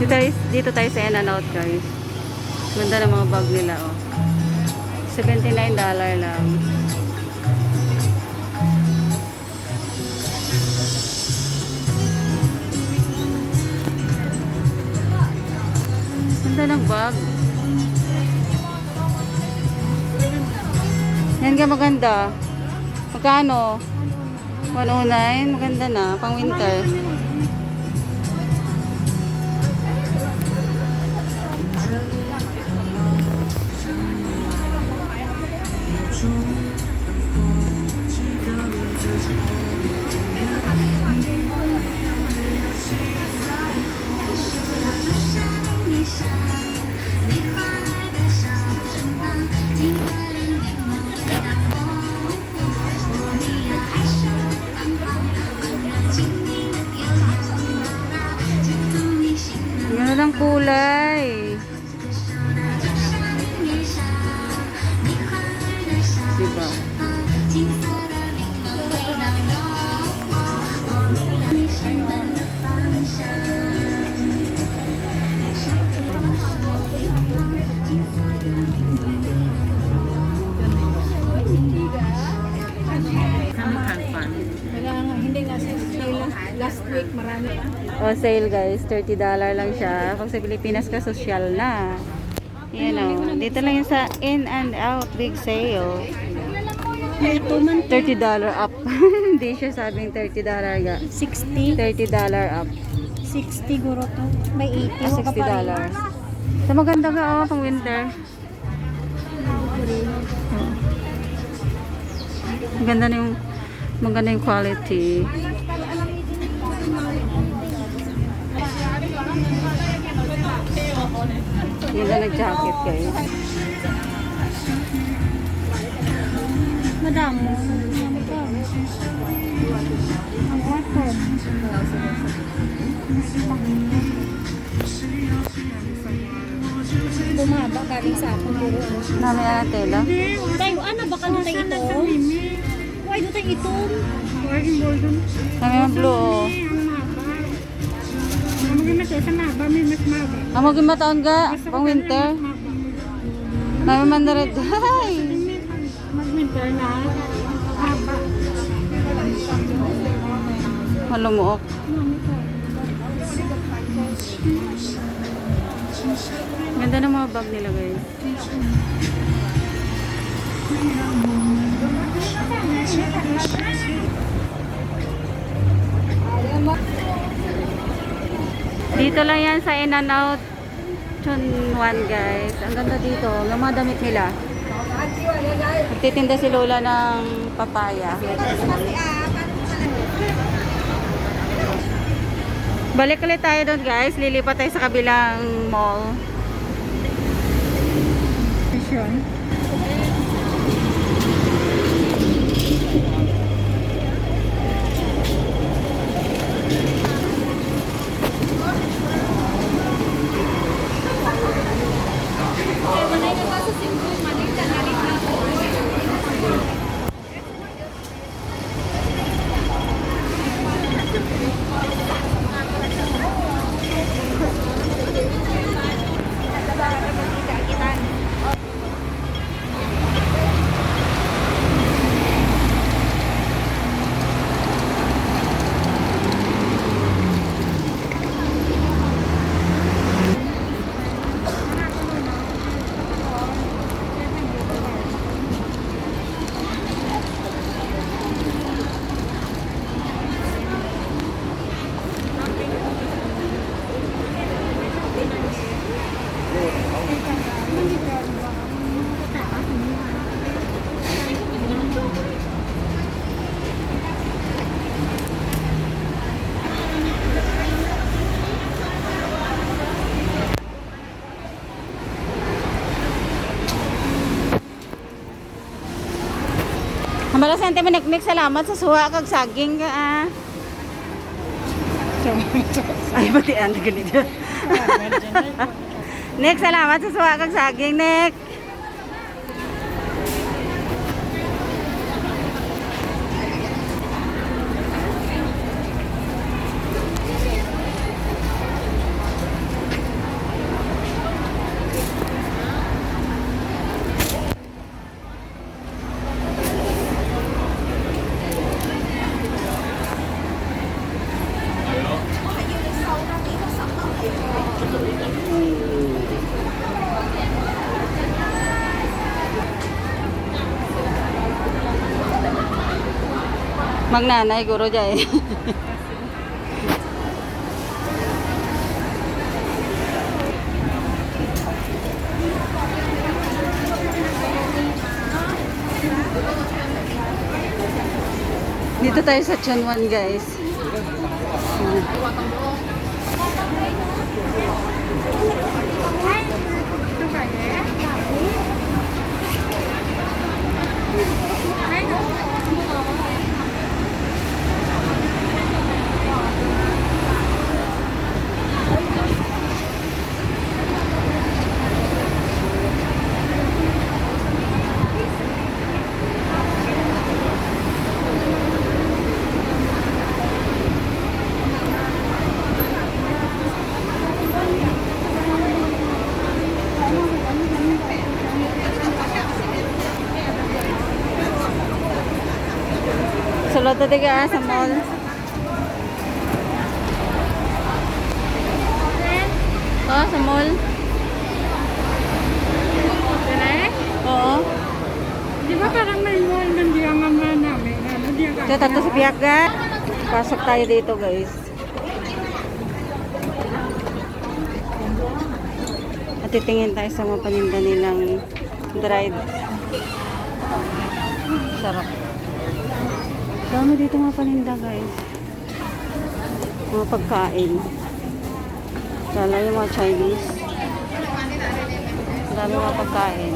Dito, tayo- dito tayo sa in and out guys. Ganda ng mga bag nila oh. $79 lang. Ganda ng bag. Yan ka maganda. Magkano? 109. Maganda na. Pang winter. Last week marami. O sale guys, $30 lang siya. Pag sa Pilipinas ka, social na. Yan o. Dito lang yun sa in and out big sale. Ito man $30 up. Hindi siya sabing $30 ga. 60, $30 up. 60 guro to. May 80 Ah, mo ka pa rin. $60. So maganda ka oh, pang winter. Maganda na yung maganda yung quality. Yun na nag-jacket guys. Ka. Ang water. Bumaba galing sa guro. Nami na tela. Tayo, ano ba ka tayo ito? Why do tayo ito? Nami ang blue oh. Ang maging mataon ga, pang winter. Nami man na red. Ay! Mag-winter na. Haba. Malumuok. Ganda ng mga bag nila guys. Dito lang yan sa in and out Chunwan guys. Ang ganda dito. Yung mga damit nila. Magtitinda si Lola ng papaya. Balik ulit tayo doon guys. Lilipat tayo sa kabilang mall. Vision. Ante maniknik salamat sa suha kag saging ka ah. Ay pati ang ganito. Nick, salamat sa suha kag saging, Nick. Magnanay, guro dyan eh. Dito tayo sa Chonwan guys. Na tiga sa mall. Oh, sa mall. Oo. Di ba parang may mall man di ang ama namin? Ano, Ito, tato sa Piaga. Pasok tayo dito, guys. At titingin tayo sa mga paninda nilang dried. Sarap. Dami dito mga paninda, guys. Mga pagkain. Lalo yung mga Chinese. Dami mga pagkain.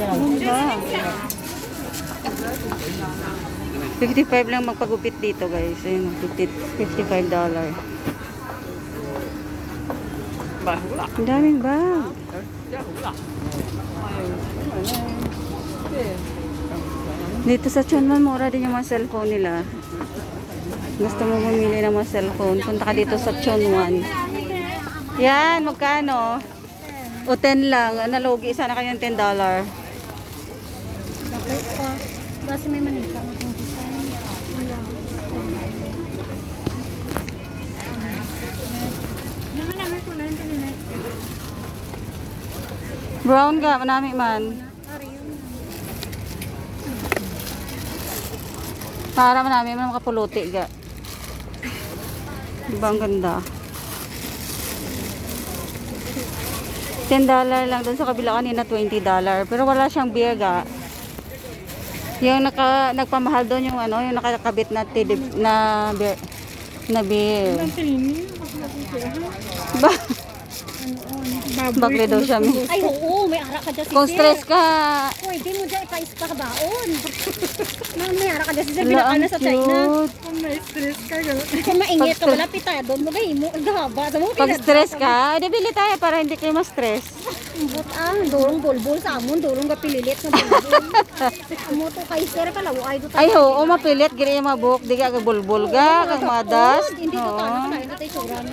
Ano ba? 55 lang magpagupit dito guys. Ayun, 50, 55 dollar. Ang daming bag. Dito sa Chonman, mura din yung mga cellphone nila. Gusto mo mamili ng mga cellphone, punta ka dito sa Chonwan. Yan, magkano? O 10 lang. Nalogi, sana kayo ng 10 dollar. Basta may manita. Brown ga, manami man. Para manami man makapuluti ga. Diba ang ganda? 10 dollar lang doon sa kabila kanina 20 dollar. Pero wala siyang beer ga. Yung naka, nagpamahal doon yung ano, yung nakakabit na tidib, na beer. Na beer. Ba, Baboy. Bakli daw siya. mi. Ay, oo, may ara ka dyan si Kung Sir. stress ka, Pwede mo dyan ipais pa baon. Nang may ara ka dyan si Sir, binaka ang na sa China. cute. Kung na-stress ka, gano'n. Kung maingit ka, Pag- wala pitado mo, gay mo, gahaba. Sa mo, Pag stress ka, edi bili tayo para hindi kayo ma-stress. But ah, durong bulbul sa amon, durong gapililit sa bulbul. Amo to kay Sir, kalawo ay do Ay ho, o mapilit, giri yung mabuk, di ka bulbul ga, kag mga dust. Hindi to Oo. tano, kaya na tayo suran.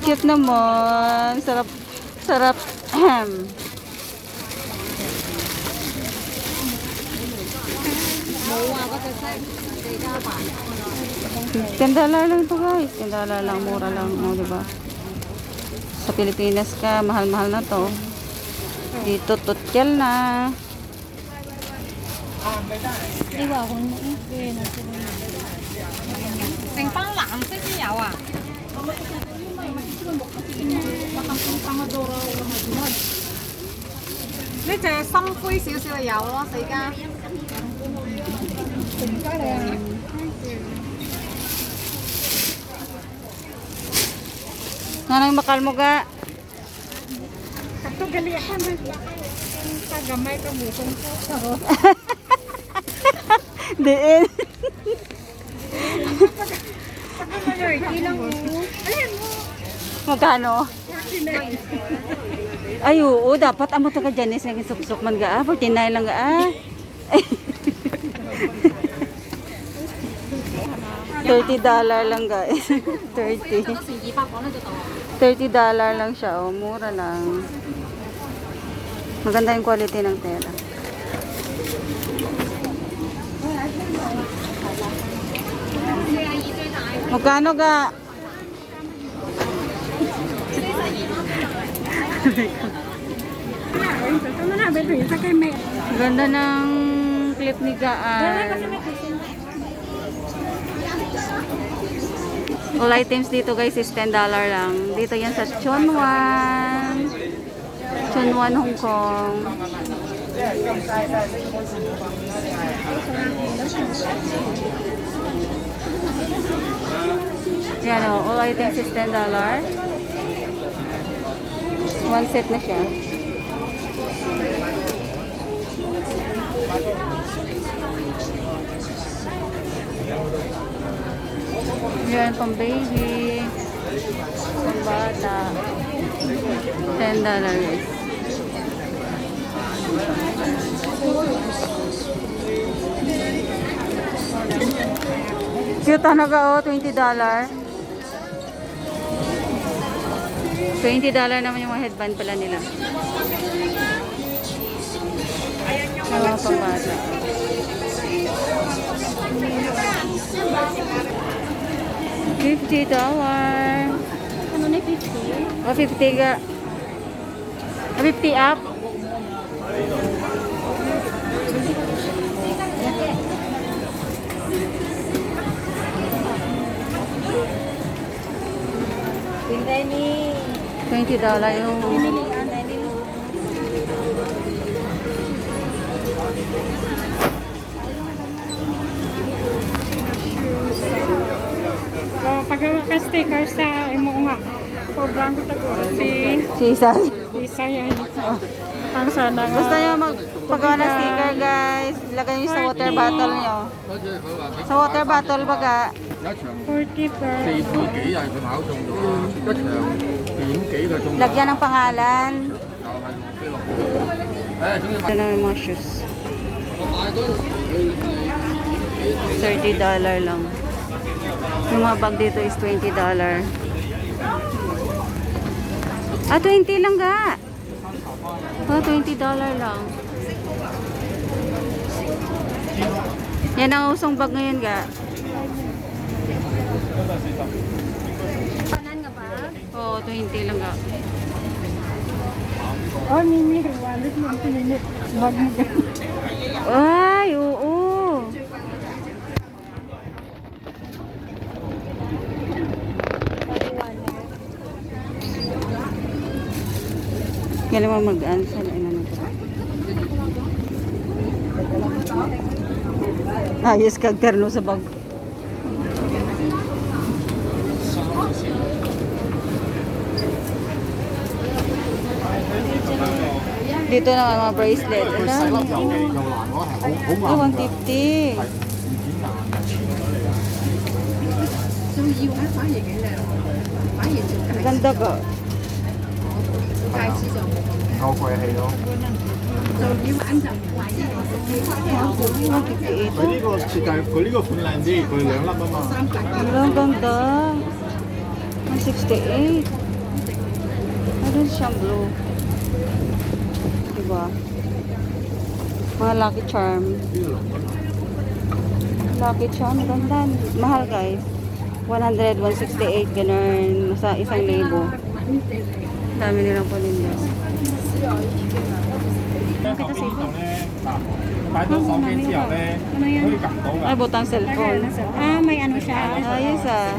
Cute naman. Sarap, sarap. Ahem. Ten dollar lang to guys. Ten dollar lang, mura lang. O, di ba? Sa Pilipinas ka, mahal-mahal na to. Dito, tutyal na. Iwa ko mo eh. 呢只深灰少少嘅有咯，四家。 Nanang makal mo ga. Kato galihan na. Tagamay ka mo kung Diin. ilang mo. Magkano? Ay, oo. Dapat amo to ka Janice nga suksok man ga. ah. 49 lang ga. ah. 30 dollar lang guys. 30. 30 dollar lang siya. Oh, mura lang. Maganda yung quality ng tela. Magkano ga? Ay, ito na namin ito. Isa kay May. Ganda ng clip ni Gaan. All items dito guys is $10 lang. Dito yan sa Chonwan. Chonwan, Hong Kong. Yan o, all items is $10. One set na siya. Yan, pang baby. Pang bata. $10 guys. Cute ano ka oh, $20. $20 naman yung mga headband pala nila. Mga pambata. Fifty dollar. Ano na 50? O, fifty ga. Ah, Fifty up. Tinday ni Twenty dollar yung... O, ka sticker sa imo nga. Sobrang ko taguro. Si Sisa. Isa yan. Ang sana nga. Basta yung magpagawa ng sticker guys. Ilagay nyo sa water bottle nyo. Sa water bottle baga. 40 per. Thì 10 kg rồi, phải bảo trong độ chất lượng. Thì Lagyan ng pangalan. Ito na yung mga shoes. $30 lang. Yung mga bag dito is $20. Ah, 20 lang ga. Oh, $20 lang. Yan ang usong bag ngayon ga. Kanan nga ba? Oo, oh, 20 lang ga. Oh, Mimi, wallet mo ang pininit. Bag mo. Ay, oo. Kailan mo mag-answer? Ano na to? Ayos kag terno sa bag. Dito naman mga bracelet. Ang dami. Ay, 150. Ang ganda ko. Cao quay hay đó. 그리고 진짜 그리고 분란지 그 레몬 한번. ba? Mga Lucky Charm. Lucky Charm, ganda. Mahal guys. 100, 168, ganun. Sa isang libo. Dami nilang paninda. Nakita sa ito. Ano yun? Ah. Ay, butang cellphone. Ah, may ano siya. Ayos ah.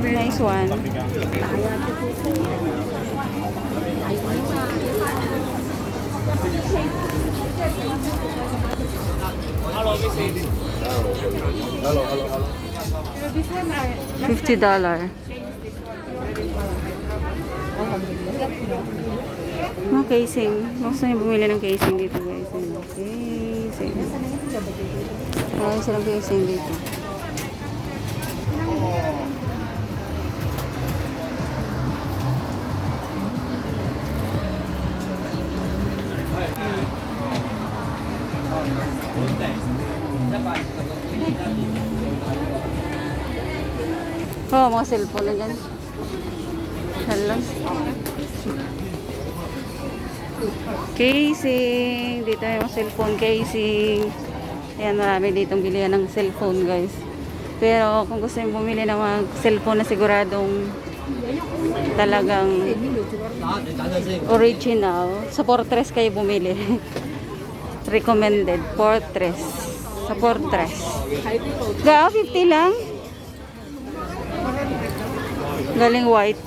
Nice one. Hello, hello, hello. Fifty dollar. Mga casing. Gusto niyo bumili ng casing dito guys. Okay, casing. Maraming silang casing dito. Oh, mga cellphone na dyan. Hello. Casing. Dito yung mga cellphone casing. Ayan, marami ditong bilihan ng cellphone, guys. Pero kung gusto niyo bumili ng mga cellphone na siguradong talagang original, sa Fortress kayo bumili. Recommended, Fortress. Sa Fortress. Gao, 50 lang. Galing white.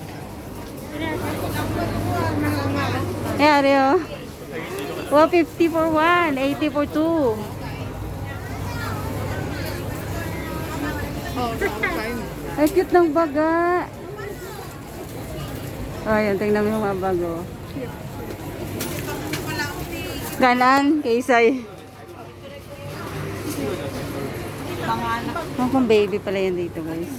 Yari oh. 150 for 1, 80 for 2. Ay, cute ng baga. Ayan, tingnan mo yung mga bago. Ganan, kay Isay. Mga pang baby pala yan dito guys.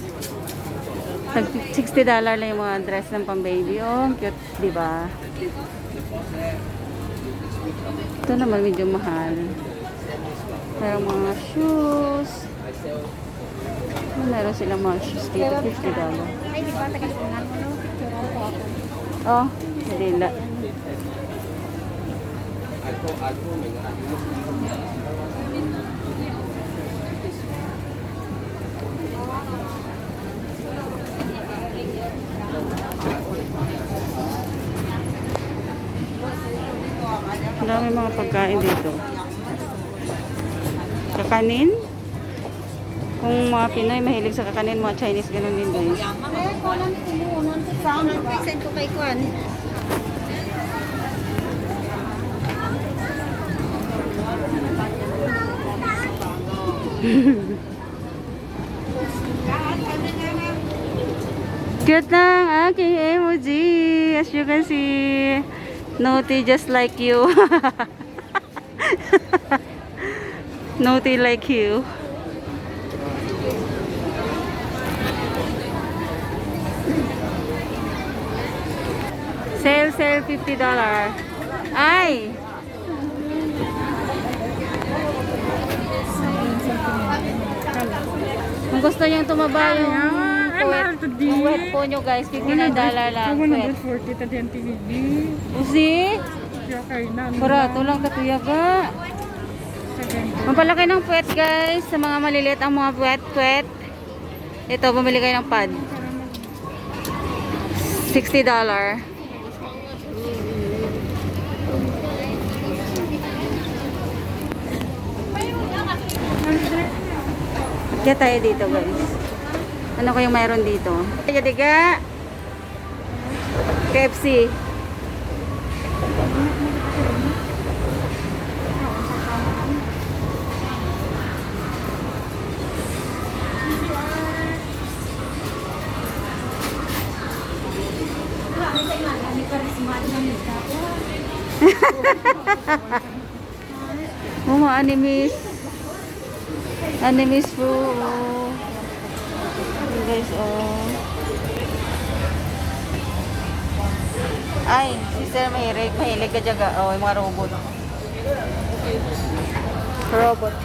Tag $60 lang yung mga dress ng pang baby. Oh, cute, di ba? Ito naman medyo mahal. Pero mga shoes. Meron silang mga shoes dito, $50. Ay, di ba, taga-sunan mo, no? Oh, hindi la. Ang dami mga pagkain dito. Kakanin? Kung mga Pinoy mahilig sa kakanin, mga Chinese ganun din guys. Eh, ko lang kumuunan sa ano, present ko kay Kwan. Cute ng aking emoji. As you can see, naughty just like you. naughty like you. Sale, sale, $50. Ay! Kung gusto niyong tumaba yung Ay, mahal to di. yung wet po nyo guys, $59 lang. Wet. 140 ta din TVB. Usi, para lang, katuyaga. 70. Mapalaki ng puwet guys, sa mga maliliit ang mga puwet, puwet. Ito, bumili kayo ng pad. $60. Kaya tayo dito guys. Ano kayong mayroon dito? Diga diga. KFC. Mga animes. Animes po. Oh. Guys, oh. Ay, sister, mahilig, mahilig ka dyan. ga- Oh, yung mga robot. Robot.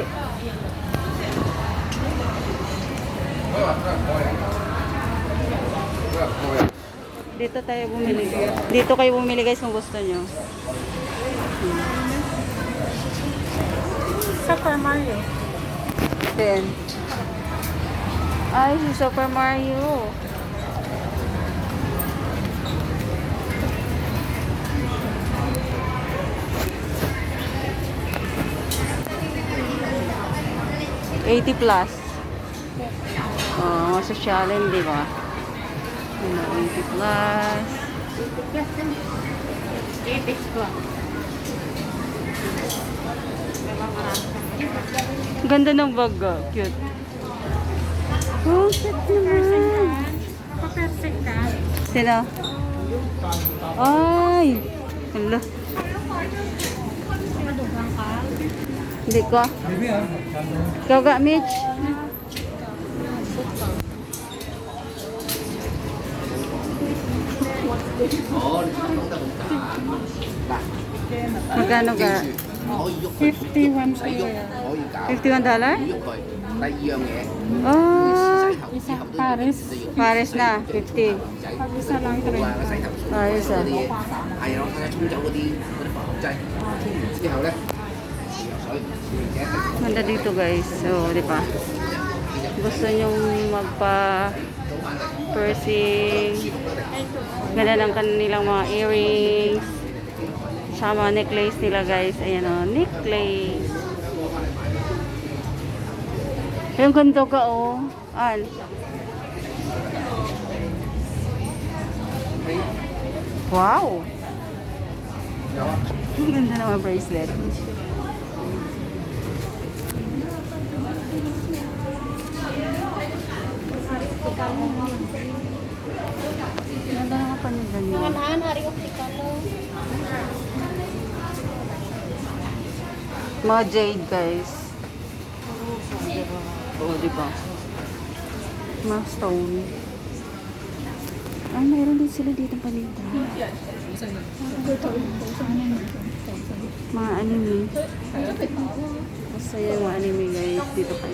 Dito tayo bumili. Dito kayo bumili guys kung gusto nyo. Super Mario. Then, ay, si Super Mario. Eighty plus. Oh, sosyalin, di ba? Ano, 80 plus. Ganda ng bag, ah. cute. Oh, cute naman. Papersik ka. Sino? Ay! Hala. Hindi ko. Ikaw ga, Mitch? Magkano ga? 51 pair. 51 dollar? Oh, Paris. Paris na, 50. Pag isa lang 30. Paris ah. Ganda dito guys. So, di ba? Gusto nyo magpa piercing. Ganda ng kanilang mga earrings sa mga necklace nila guys. Ayan o, necklace. Yung ganito ka o. An? Wow! Ang ganda mga bracelet. Ganda ng panila niya. Naan, hari optical. Mga jade, guys. Oo, di ba? Mga stone. Ay, mayroon din sila dito paninda. Mga anime. Basta yung anime, guys. Dito pa.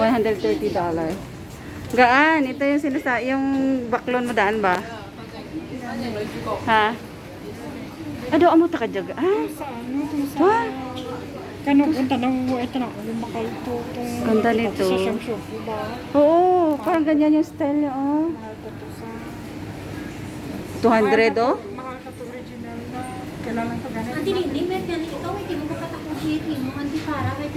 $130. Gaan, ito yung sinasa, yung baklon mo daan ba? Ha? Ado, amo ta ka dyan. Ah, Sa kung. Wow. Kano, punta na mo, ito na, yung bakal to, itong... Ganda nito. Sa siyam-siyam, diba? Oo, parang ganyan yung style niya, oh. Mahal ko to sa... 200, oh. Mahal ka to original na. Kailangan ko ganito. Ang tiniling, may ganito, ikaw, may timong kapatakong shit, mo, anti para, may